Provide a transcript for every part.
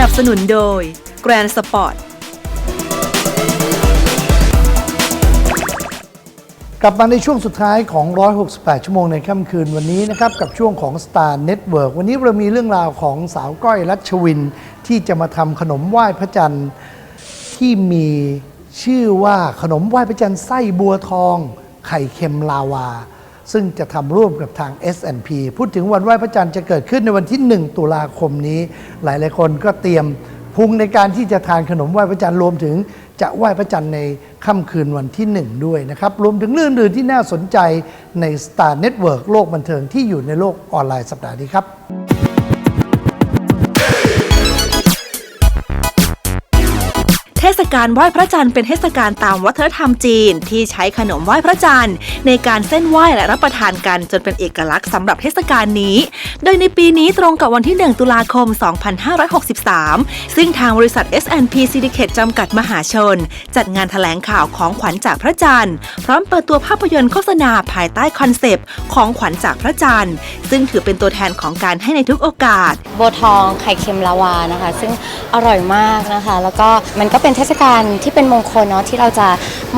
นับสนุนโดย Grand Sport กลับมาในช่วงสุดท้ายของ 168 ชั่วโมงในค่ำคืนวันนี้นะครับ กับช่วงของ Star Network วันนี้เรามีเรื่องราวของสาวก้อยรัชวิน ที่จะมาทำขนมไหว้พระจันทร์ที่มีชื่อว่าขนมไหว้พระจันทร์ไส้บัวทอง ไข่เค็มลาวา ซึ่งจะทำร่วมกับทาง S&P พูดถึงวันไหว้พระจันทร์จะเกิดขึ้นในวันที่ 1 ตุลาคมนี้ หลายหลายคนก็เตรียมพุงในการที่จะทานขนมไหว้พระจันทร์รวมถึงจะไหว้พระจันทร์ในค่ำคืนวันที่ 1 ด้วยนะครับ รวมถึงเรื่องอื่นๆที่น่าสนใจใน Star Network โลกบันเทิงที่อยู่ในโลกออนไลน์สัปดาห์นี้ครับ กาลไหว้พระจันทร์เป็นเทศกาลตามวัฒนธรรมจีน ที่ใช้ขนมไหว้พระจันทร์ ในการเส้นไหว้และรับประทานกันจนเป็นเอกลักษณ์สำหรับเทศกาลนี้ โดยในปีนี้ตรงกับวันที่ 1 ตุลาคม 2563 ซึ่งทางบริษัท S&P Syndicate จำกัดมหาชน จัดงานแถลงข่าวของขวัญจากพระจันทร์ พร้อมเปิดตัวภาพยนตร์โฆษณาภายใต้คอนเซปต์ของขวัญจากพระจันทร์ ซึ่งถือเป็นตัวแทนของการให้ในทุกโอกาส โบทองไข่เค็มลาวานะคะ ซึ่งอร่อยมากนะคะ แล้วก็มันก็เป็นเทศกาลที่เป็นมงคลเนาะที่เราจะ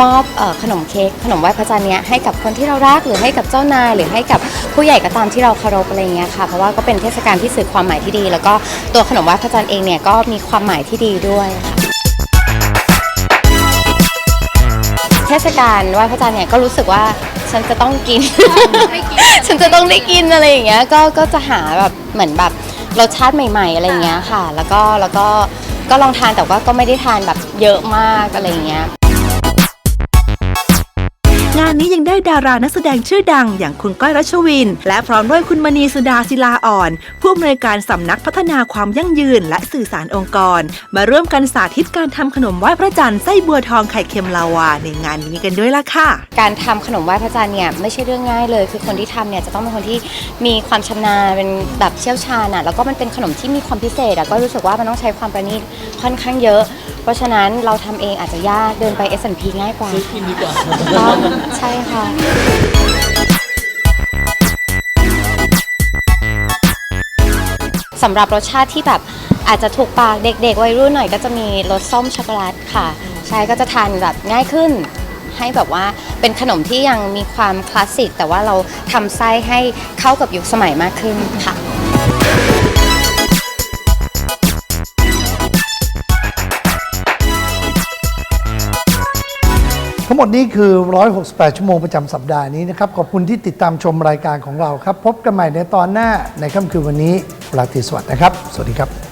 มอบออขนมเค้กขนมไหว้พระจันทร์เนี้ยให้กับคนที่เรารักหรือให้กับเจ้านายหรือให้กับผู้ใหญ่ก็ตามที่เราเคารพอะไรเงี้ยค่ะเพราะว่าก็เป็นเทศกาลที่สื่อความหมายที่ดี แล้วก็ตัวขนมไหว้พระจันทร์เองเนี่ยก็มีความหมายที่ดีด้วยค่ะเทศกาลไหว้พระจันทร์เนี่ยก็รู้สึกว่าฉันจะต้องกิน ฉันจะต้องได้กินอะไรอย่างเงี้ยก็ก็จะหาแบบเหมือนแบบรสชาติใหม่ ๆ อะไรอย่างเงี้ยค่ะ แล้วก็แล้วก็ ก็ลองทานแต่ว่าก็ไม่ได้ทานแบบเยอะมากอะไรอย่างเงี้ย งานนี้ยังได้ดารานักแสดงชื่อดังอย่างคุณก้อยรัชวิน และพร้อมด้วยคุณมณีสุดาศิลาอ่อน ผู้อำนวยการสำนักพัฒนาความยั่งยืน และสื่อสารองค์กร มาร่วมกันสาธิตการทำขนมไหว้พระจันทร์ไส้บัวทองไข่เค็มลาวาในงานนี้กันด้วยล่ะค่ะ การทำขนมไหว้พระจันทร์เนี่ยไม่ใช่เรื่องง่ายเลย คือคนที่ทำเนี่ยจะต้องเป็นคนที่มีความชำนาญเป็นแบบเชี่ยวชาญอะแล้วก็มันเป็นขนมที่มีความพิเศษอะก็รู้สึกว่ามันต้องใช้ความประณีตค่อนข้างเยอะเพราะฉะนั้นเราทำเองอาจจะยากเดินไป S&P ง่ายกว่าซื้อกินดีกว่าใช่ค่ะสำหรับรสชาติที่แบบอาจจะถูกปากเด็กๆ วัยรุ่นหน่อยก็จะมีรสส้มช็อกโกแลตค่ะ ใช่ก็จะทานแบบง่ายขึ้น ให้แบบว่าเป็นขนมที่ยังมีความคลาสสิกแต่ว่าเราทำไส้ให้เข้ากับยุคสมัยมากขึ้นค่ะ ทั้งหมดนี้คือ 168 ชั่วโมงประจำสัปดาห์นี้นะครับ ขอบคุณที่ติดตามชมรายการของเราครับ พบกันใหม่ในตอนหน้าในค่ำคืนวันนี้ราตรีสวัสดิ์นะครับ สวัสดีครับ